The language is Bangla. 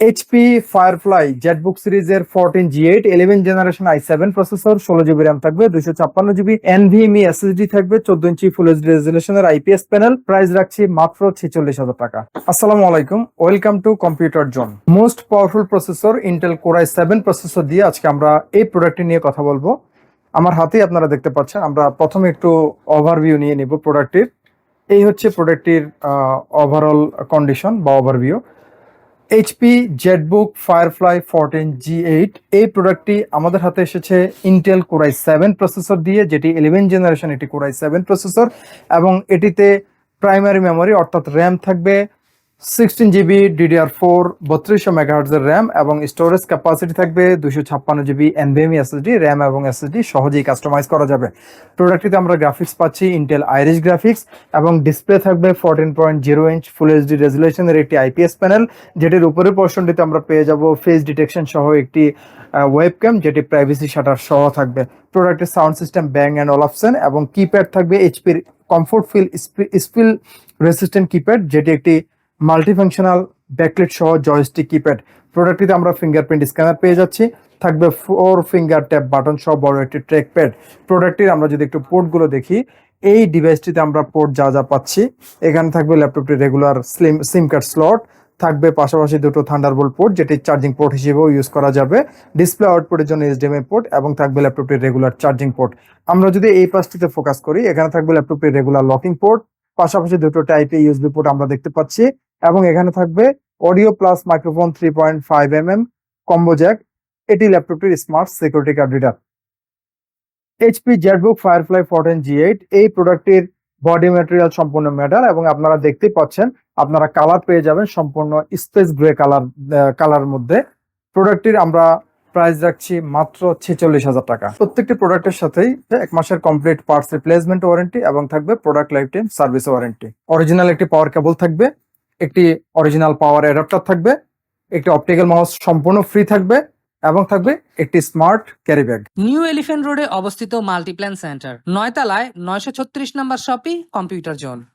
এইচপি ফায়ারফ্লাই জেটবুক সিরিজের fourteen G eight eleven generation i seven processor ষোলো জিবি র্যাম থাকবে, দুইশো ছাপ্পান্ন জিবি এনভিএমই এসএসডি থাকবে, চোদ্দ ইঞ্চি ফুল এইচডি রেজলিউশনের আইপিএস প্যানেল প্রাইস রাখছি মাত্র ছেচল্লিশ হাজার টাকা। আসসালামু আলাইকুম welcome to computer zone most powerful processor Intel Core i seven processor দিয়ে আজকে আমরা এই প্রোডাক্টটি নিয়ে কথা বলব। আমার হাতেই আপনারা দেখতে পাচ্ছেন, আমরা প্রথমে একটু ওভারভিউ নিয়ে নিব প্রোডাক্টটির এই হচ্ছে প্রোডাক্টটির ওভারঅল কন্ডিশন বা overview HP ZBook Firefly fourteen G eight এই প্রোডাক্টটি আমাদের হাতে এসেছে ইন্টেল কোরাই সেভেন প্রসেসর দিয়ে, যেটি ইলেভেন জেনারেশন এটি কোরাই সেভেন প্রসেসর এবং এটিতে প্রাইমারি মেমোরি অর্থাৎ র্যাম থাকবে। সিক্সটিন জিবি ডিডিআর ফোর বত্রিশশো মেগাহার্জের র্যাম এবং স্টোরেজ ক্যাপাসিটি থাকবে দুশো ছাপ্পান্ন জিবি এনভিএমই এসএসডি র্যাম এবং এসএসডি সহজেই কাস্টমাইজ করা যাবে। প্রোডাক্টটিতে আমরা গ্রাফিক্স পাচ্ছি ইন্টেল আইরিশ গ্রাফিক্স এবং ডিসপ্লে থাকবে fourteen point zero inch full HD রেজুলেশনের একটি আইপিএস প্যানেল যেটির উপরের পোর্শনটিতে আমরা পেয়ে যাব ফেস ডিটেকশন সহ একটি ওয়েবক্যাম যেটি প্রাইভেসি শাটার সহ থাকবে। প্রোডাক্টের sound system Bang and Olufsen এবং কিপ্যাড থাকবে এইচপির comfort feel spill resistant keypad যেটি একটি মাল্টিফাংশনাল ব্যাকলেট সহ জয়স্টিক কিপ্যাড প্রোডাক্টটিতে আমরা ফিঙ্গারপ্রিন্ট স্ক্যানার পেয়ে যাচ্ছি। থাকবে ফোর ফিঙ্গার ট্যাপ বাটন সহ বড় একটি ট্র্যাক প্যাড প্রোডাক্টটির আমরা যদি একটু পোর্টগুলো দেখি, এই ডিভাইসটিতে আমরা পোর্ট যা যা পাচ্ছি। এখানে থাকবে ল্যাপটপটি regular slim SIM card slot থাকবে পাশাপাশি দুটো থান্ডারবোল্ট পোর্ট যেটি চার্জিং পোর্ট হিসেবেও ইউজ করা যাবে। ডিসপ্লে আউটপুটের জন্য এইচডিএমআই পোর্ট এবং থাকবে ল্যাপটপটির রেগুলার চার্জিং পোর্ট আমরা যদি এই পাশটিতে ফোকাস করি, এখানে থাকবে ল্যাপটপটির রেগুলার লকিং পোর্ট পাশাপাশি দুটো টাইপে ইউএসবি পোর্ট আমরা দেখতে পাচ্ছি। এবং এখানে থাকবে audio plus microphone three point five M M combo jack এটি ল্যাপটপটির smart security card reader HP ZBook Firefly fourteen G eight এই প্রোডাক্টটির বডি ম্যাটেরিয়াল সম্পূর্ণ মেটাল এবং আপনারা দেখতেই পাচ্ছেন, আপনারা কালার পেয়ে যাবেন সম্পূর্ণ স্পেস গ্রে কালার কালার মধ্যে। প্রোডাক্টটির আমরা প্রাইস রাখছি মাত্র ছেচল্লিশ হাজার টাকা। প্রত্যেকটি প্রোডাক্টের সাথেই এক মাসের কমপ্লিট পার্টস রিপ্লেসমেন্ট ওয়ারেন্টি এবং থাকবে product lifetime service warranty original একটি পাওয়ার কেবল থাকবে। একটি অরিজিনাল পাওয়ার অ্যাডাপ্টার থাকবে, একটি অপটিক্যাল মাউস সম্পূর্ণ ফ্রি থাকবে এবং থাকবে একটি smart carry bag New Elephant রোডে অবস্থিত মাল্টিপ্ল্যান সেন্টার নয়তলায় নয়শো ছত্রিশ নম্বর শপি কম্পিউটার জোন